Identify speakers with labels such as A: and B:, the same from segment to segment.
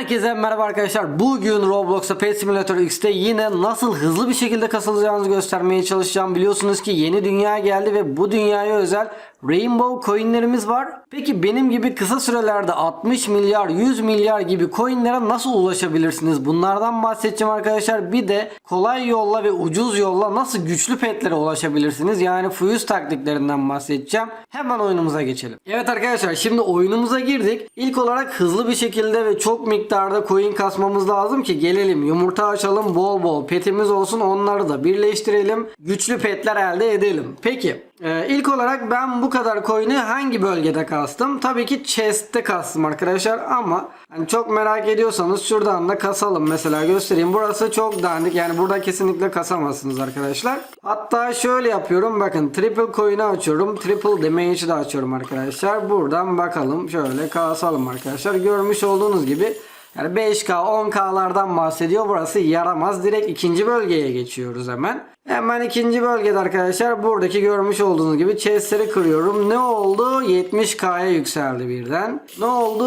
A: Herkese merhaba arkadaşlar. Bugün Roblox'ta Pet Simulator X'te yine nasıl hızlı bir şekilde kasılacağınızı göstermeye çalışacağım. Biliyorsunuz ki yeni dünya geldi ve bu dünyaya özel Rainbow coinlerimiz var. Peki benim gibi kısa sürelerde 60 milyar 100 milyar gibi coinlere nasıl ulaşabilirsiniz? Bunlardan bahsedeceğim arkadaşlar. Bir de kolay yolla ve ucuz yolla nasıl güçlü petlere ulaşabilirsiniz? Yani fuse taktiklerinden bahsedeceğim. Hemen oyunumuza geçelim. Evet arkadaşlar şimdi oyunumuza girdik. İlk olarak hızlı bir şekilde ve çok miktarda coin kasmamız lazım ki gelelim yumurta açalım bol bol petimiz olsun onları da birleştirelim. Güçlü petler elde edelim. Peki ee, ilk olarak ben bu kadar coin'i hangi bölgede kastım? Tabii ki chest'te kastım arkadaşlar ama hani çok merak ediyorsanız şuradan da kasalım mesela göstereyim. Burası çok dandik yani burada kesinlikle kasamazsınız arkadaşlar. Hatta şöyle yapıyorum bakın triple coin'i açıyorum. Triple damage'i de açıyorum arkadaşlar. Buradan bakalım şöyle kasalım arkadaşlar. Görmüş olduğunuz gibi yani 5K 10K'lardan bahsediyor. Burası yaramaz. Direkt ikinci bölgeye geçiyoruz hemen. Hemen ikinci bölgede arkadaşlar buradaki görmüş olduğunuz gibi chestleri kırıyorum. Ne oldu? 70K'ya yükseldi birden. Ne oldu?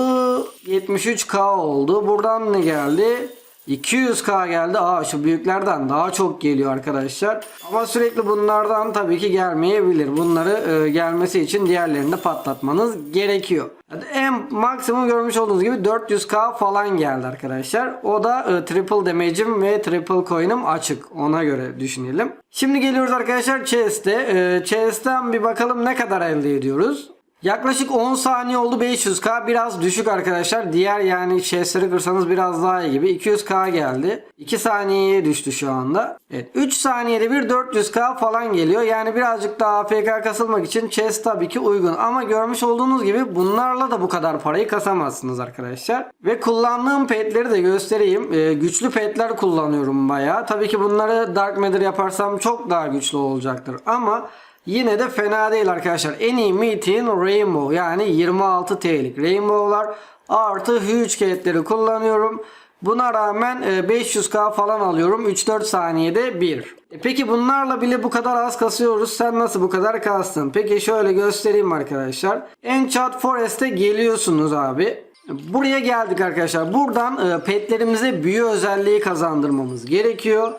A: 73K oldu. Buradan ne geldi? 200k geldi. Aa şu büyüklerden daha çok geliyor arkadaşlar. Ama sürekli bunlardan tabii ki gelmeyebilir. Bunları e, gelmesi için diğerlerini de patlatmanız gerekiyor. En maksimum görmüş olduğunuz gibi 400k falan geldi arkadaşlar. O da e, triple damage'im ve triple coin'im açık. Ona göre düşünelim. Şimdi geliyoruz arkadaşlar chest'e. E, chest'ten bir bakalım ne kadar elde ediyoruz. Yaklaşık 10 saniye oldu 500k biraz düşük arkadaşlar. Diğer yani chestleri kırsanız biraz daha iyi gibi. 200k geldi. 2 saniyeye düştü şu anda. Evet 3 saniyede bir 400k falan geliyor. Yani birazcık daha AFK kasılmak için chest tabii ki uygun. Ama görmüş olduğunuz gibi bunlarla da bu kadar parayı kasamazsınız arkadaşlar. Ve kullandığım petleri de göstereyim. Ee, güçlü petler kullanıyorum bayağı. Tabii ki bunları Dark Matter yaparsam çok daha güçlü olacaktır. Ama Yine de fena değil arkadaşlar. En iyi metin Rainbow yani 26 TL'lik Rainbow'lar artı huge cate'leri kullanıyorum. Buna rağmen 500k falan alıyorum. 3-4 saniyede bir. E peki bunlarla bile bu kadar az kasıyoruz. Sen nasıl bu kadar kastın? Peki şöyle göstereyim arkadaşlar. Enchant Forest'e geliyorsunuz abi. Buraya geldik arkadaşlar. Buradan e, petlerimize büyü özelliği kazandırmamız gerekiyor.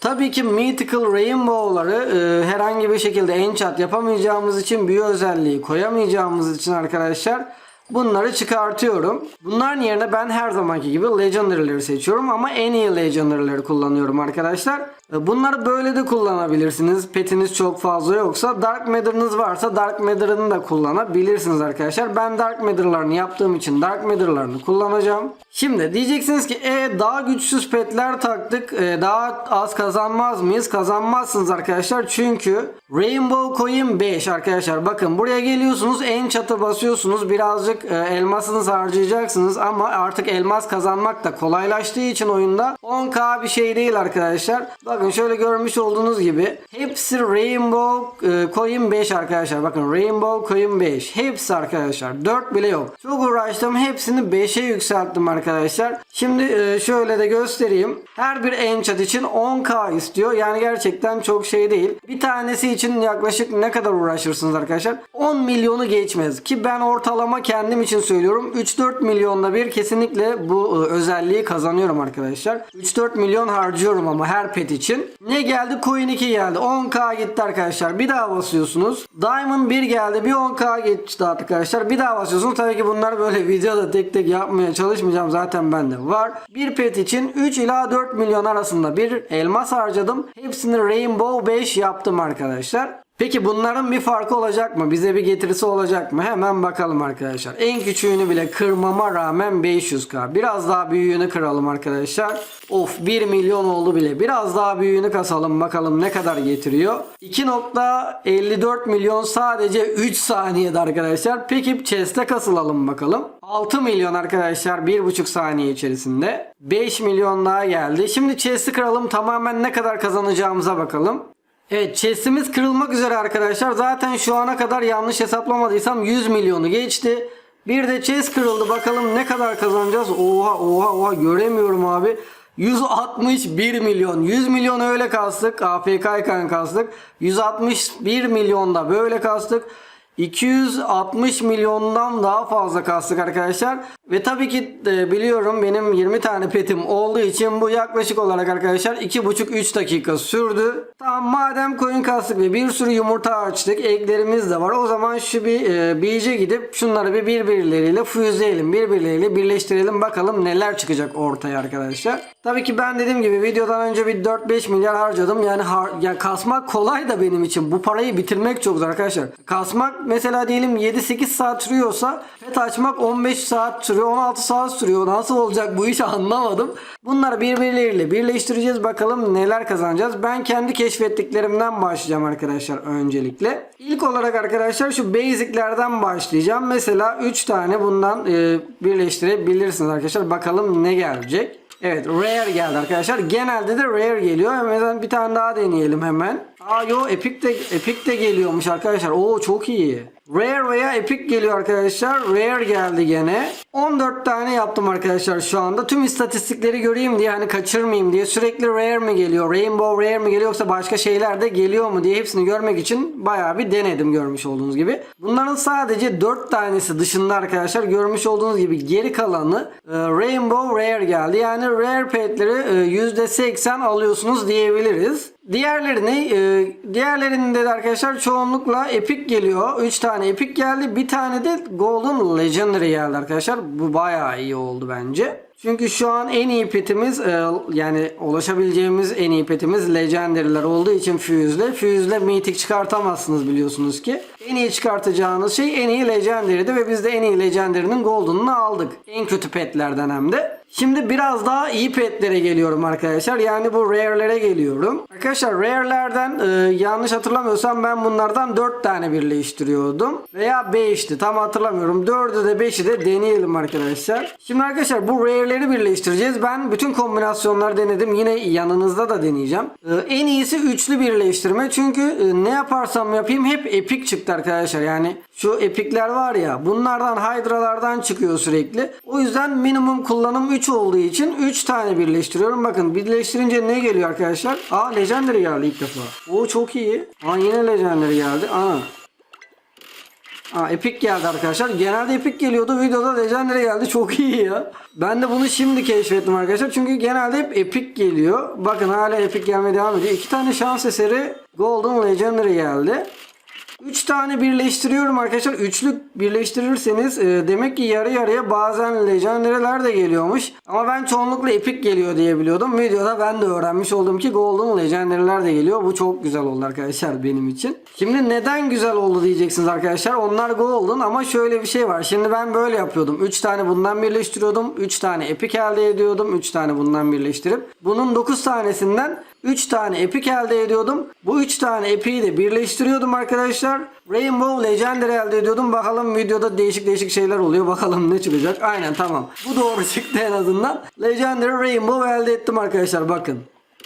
A: Tabii ki Mythical Rainbow'ları e, herhangi bir şekilde enchant yapamayacağımız için büyü özelliği koyamayacağımız için arkadaşlar bunları çıkartıyorum. Bunların yerine ben her zamanki gibi Legendary'leri seçiyorum ama en iyi Legendary'leri kullanıyorum arkadaşlar. Bunları böyle de kullanabilirsiniz. Petiniz çok fazla yoksa Dark Matter'ınız varsa Dark Matter'ını da kullanabilirsiniz arkadaşlar. Ben Dark Matter'larını yaptığım için Dark Matter'larını kullanacağım. Şimdi diyeceksiniz ki e, daha güçsüz petler taktık. E, daha az kazanmaz mıyız? Kazanmazsınız arkadaşlar. Çünkü Rainbow Coin 5 arkadaşlar. Bakın buraya geliyorsunuz. En çatı basıyorsunuz. Birazcık e, elmasınızı harcayacaksınız. Ama artık elmas kazanmak da kolaylaştığı için oyunda 10k bir şey değil arkadaşlar. Bakın şöyle görmüş olduğunuz gibi hepsi Rainbow e, Coin 5 arkadaşlar. Bakın Rainbow Coin 5. Hepsi arkadaşlar. 4 bile yok. Çok uğraştım. Hepsini 5'e yükselttim arkadaşlar. Şimdi e, şöyle de göstereyim. Her bir enchant için 10k istiyor. Yani gerçekten çok şey değil. Bir tanesi için yaklaşık ne kadar uğraşırsınız arkadaşlar? 10 milyonu geçmez. Ki ben ortalama kendim için söylüyorum. 3-4 milyonda bir kesinlikle bu e, özelliği kazanıyorum arkadaşlar. 3-4 milyon harcıyorum ama her pet için. Ne geldi? Coin 2 geldi. 10k gitti arkadaşlar. Bir daha basıyorsunuz. Diamond 1 geldi. Bir 10k geçti arkadaşlar. Bir daha basıyorsunuz. Tabii ki bunlar böyle videoda tek tek yapmaya çalışmayacağım. Zaten bende var. Bir pet için 3 ila 4 milyon arasında bir elmas harcadım. Hepsini Rainbow 5 yaptım arkadaşlar. Peki bunların bir farkı olacak mı? Bize bir getirisi olacak mı? Hemen bakalım arkadaşlar. En küçüğünü bile kırmama rağmen 500k. Biraz daha büyüğünü kıralım arkadaşlar. Of 1 milyon oldu bile. Biraz daha büyüğünü kasalım bakalım ne kadar getiriyor. 2.54 milyon sadece 3 saniyede arkadaşlar. Peki chest'e kasılalım bakalım. 6 milyon arkadaşlar 1.5 saniye içerisinde. 5 milyon daha geldi. Şimdi chest'i kıralım tamamen ne kadar kazanacağımıza bakalım. Evet chest'imiz kırılmak üzere arkadaşlar. Zaten şu ana kadar yanlış hesaplamadıysam 100 milyonu geçti. Bir de chest kırıldı. Bakalım ne kadar kazanacağız. Oha oha oha göremiyorum abi. 161 milyon. 100 milyon öyle kastık. AFK iken kastık. 161 milyonda böyle kastık. 260 milyondan daha fazla kastık arkadaşlar. Ve tabii ki de biliyorum benim 20 tane petim olduğu için bu yaklaşık olarak arkadaşlar 2,5-3 dakika sürdü. Tamam madem coin kastık ve bir sürü yumurta açtık. Eklerimiz de var. O zaman şu bir e, beach'e gidip şunları bir birbirleriyle füzeleyelim. Birbirleriyle birleştirelim. Bakalım neler çıkacak ortaya arkadaşlar. Tabii ki ben dediğim gibi videodan önce bir 4-5 milyar harcadım. Yani har ya kasmak kolay da benim için. Bu parayı bitirmek çok zor arkadaşlar. Kasmak mesela diyelim 7-8 saat sürüyorsa pet açmak 15 saat sürüyor. 16 saat sürüyor. Nasıl olacak bu işi anlamadım. Bunları birbirleriyle birleştireceğiz. Bakalım neler kazanacağız. Ben kendi keşfettiklerimden başlayacağım arkadaşlar öncelikle. İlk olarak arkadaşlar şu basic'lerden başlayacağım. Mesela 3 tane bundan e, birleştirebilirsiniz arkadaşlar. Bakalım ne gelecek. Evet rare geldi arkadaşlar. Genelde de rare geliyor. Hemen bir tane daha deneyelim hemen. Aa yo epic de epic de geliyormuş arkadaşlar. Oo çok iyi. Rare veya epic geliyor arkadaşlar. Rare geldi gene. 14 tane yaptım arkadaşlar şu anda. Tüm istatistikleri göreyim diye hani kaçırmayayım diye sürekli rare mi geliyor, rainbow rare mi geliyor yoksa başka şeyler de geliyor mu diye hepsini görmek için bayağı bir denedim görmüş olduğunuz gibi. Bunların sadece 4 tanesi dışında arkadaşlar görmüş olduğunuz gibi geri kalanı e, rainbow rare geldi. Yani rare petleri e, %80 alıyorsunuz diyebiliriz. Diğerlerini e, diğerlerinde de arkadaşlar çoğunlukla epic geliyor. 3 tane epic geldi. Bir tane de golden legendary geldi arkadaşlar. Bu bayağı iyi oldu bence. Çünkü şu an en iyi petimiz e, yani ulaşabileceğimiz en iyi petimiz legendary'ler olduğu için Fuse'le. Fuse'le mythic çıkartamazsınız biliyorsunuz ki. En iyi çıkartacağınız şey en iyi legendary'di ve biz de en iyi legendary'nin golden'ını aldık. En kötü petlerden hem de. Şimdi biraz daha iyi petlere geliyorum arkadaşlar. Yani bu rare'lere geliyorum. Arkadaşlar rare'lerden e, yanlış hatırlamıyorsam ben bunlardan 4 tane birleştiriyordum. Veya 5'ti tam hatırlamıyorum. 4'ü de 5'i de deneyelim arkadaşlar. Şimdi arkadaşlar bu rare'leri birleştireceğiz. Ben bütün kombinasyonları denedim. Yine yanınızda da deneyeceğim. E, en iyisi üçlü birleştirme. Çünkü e, ne yaparsam yapayım hep epic çıktı arkadaşlar. Yani şu epikler var ya bunlardan hydralardan çıkıyor sürekli. O yüzden minimum kullanım 3 olduğu için 3 tane birleştiriyorum. Bakın birleştirince ne geliyor arkadaşlar? Aa legendary geldi ilk defa. Oo çok iyi. Aa yine legendary geldi. Ana. Aa epic geldi arkadaşlar. Genelde epic geliyordu. Videoda legendary geldi. Çok iyi ya. Ben de bunu şimdi keşfettim arkadaşlar. Çünkü genelde hep epic geliyor. Bakın hala epic gelmeye devam ediyor. İki tane şans eseri Golden Legendary geldi. 3 tane birleştiriyorum arkadaşlar. Üçlü birleştirirseniz e, demek ki yarı yarıya bazen legendary'ler de geliyormuş. Ama ben çoğunlukla epic geliyor diye biliyordum. Videoda ben de öğrenmiş oldum ki golden legendary'ler de geliyor. Bu çok güzel oldu arkadaşlar benim için. Şimdi neden güzel oldu diyeceksiniz arkadaşlar. Onlar golden ama şöyle bir şey var. Şimdi ben böyle yapıyordum. 3 tane bundan birleştiriyordum. 3 tane epic elde ediyordum. 3 tane bundan birleştirip. Bunun 9 tanesinden 3 tane epic elde ediyordum. Bu 3 tane epic'i de birleştiriyordum arkadaşlar. Rainbow Legendary elde ediyordum. Bakalım videoda değişik değişik şeyler oluyor. Bakalım ne çıkacak. Aynen tamam. Bu doğru çıktı en azından. Legendary Rainbow elde ettim arkadaşlar bakın.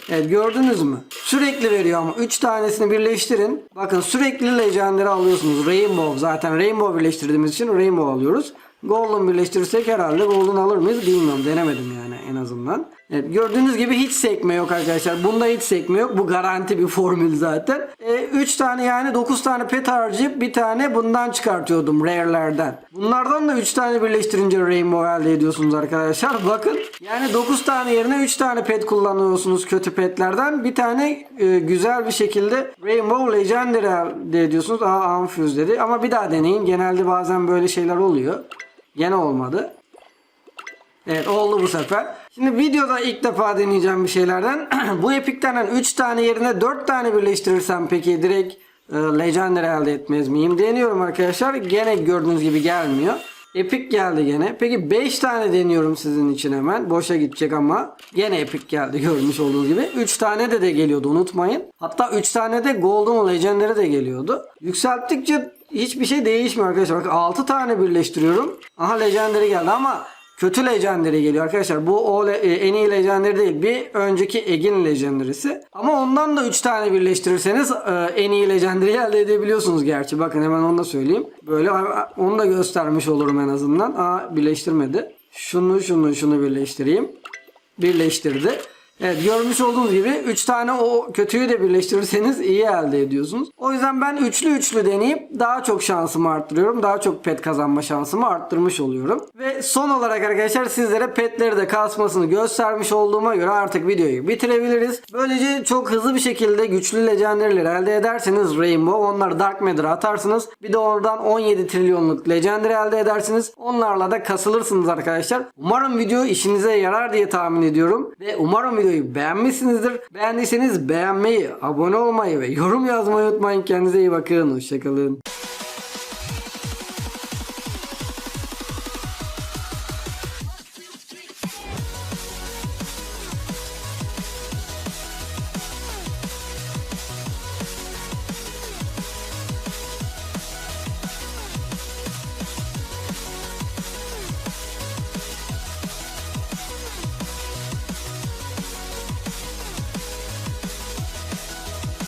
A: Evet gördünüz mü? Sürekli veriyor ama 3 tanesini birleştirin. Bakın sürekli Legendary alıyorsunuz. Rainbow zaten Rainbow birleştirdiğimiz için Rainbow alıyoruz. Golden birleştirirsek herhalde Golden alır mıyız bilmiyorum. Denemedim yani en azından. Evet, gördüğünüz gibi hiç sekme yok arkadaşlar. Bunda hiç sekme yok. Bu garanti bir formül zaten. 3 tane yani 9 tane pet harcayıp bir tane bundan çıkartıyordum rare'lerden. Bunlardan da 3 tane birleştirince rainbow elde ediyorsunuz arkadaşlar. Bakın yani 9 tane yerine 3 tane pet kullanıyorsunuz kötü petlerden. Bir tane e, güzel bir şekilde rainbow legendary elde ediyorsunuz. Aa unfuse dedi. Ama bir daha deneyin. Genelde bazen böyle şeyler oluyor. Gene olmadı. Evet oldu bu sefer. Şimdi videoda ilk defa deneyeceğim bir şeylerden. bu epiklerden 3 tane yerine 4 tane birleştirirsem peki direkt e, Legendary elde etmez miyim? Deniyorum arkadaşlar. Gene gördüğünüz gibi gelmiyor. Epic geldi gene. Peki 5 tane deniyorum sizin için hemen. Boşa gidecek ama. Gene Epic geldi görmüş olduğunuz gibi. 3 tane de de geliyordu unutmayın. Hatta 3 tane de Golden Legendary de geliyordu. Yükselttikçe hiçbir şey değişmiyor arkadaşlar. Bak 6 tane birleştiriyorum. Aha Legendary geldi ama kötü Legendary geliyor arkadaşlar. Bu o e, en iyi Legendary değil. Bir önceki Egin Legendary'si. Ama ondan da 3 tane birleştirirseniz e, en iyi Legendary elde edebiliyorsunuz gerçi. Bakın hemen onu da söyleyeyim. Böyle onu da göstermiş olurum en azından. Aa birleştirmedi. Şunu şunu şunu birleştireyim. Birleştirdi. Evet görmüş olduğunuz gibi 3 tane o kötüyü de birleştirirseniz iyi elde ediyorsunuz. O yüzden ben üçlü üçlü deneyip daha çok şansımı arttırıyorum. Daha çok pet kazanma şansımı arttırmış oluyorum. Ve son olarak arkadaşlar sizlere petleri de kasmasını göstermiş olduğuma göre artık videoyu bitirebiliriz. Böylece çok hızlı bir şekilde güçlü legendary'leri elde ederseniz Rainbow onları Dark Matter'a atarsınız. Bir de oradan 17 trilyonluk legendary elde edersiniz. Onlarla da kasılırsınız arkadaşlar. Umarım video işinize yarar diye tahmin ediyorum. Ve umarım videoyu beğenmişsinizdir. Beğendiyseniz beğenmeyi, abone olmayı ve yorum yazmayı unutmayın. Kendinize iyi bakın. Hoşçakalın.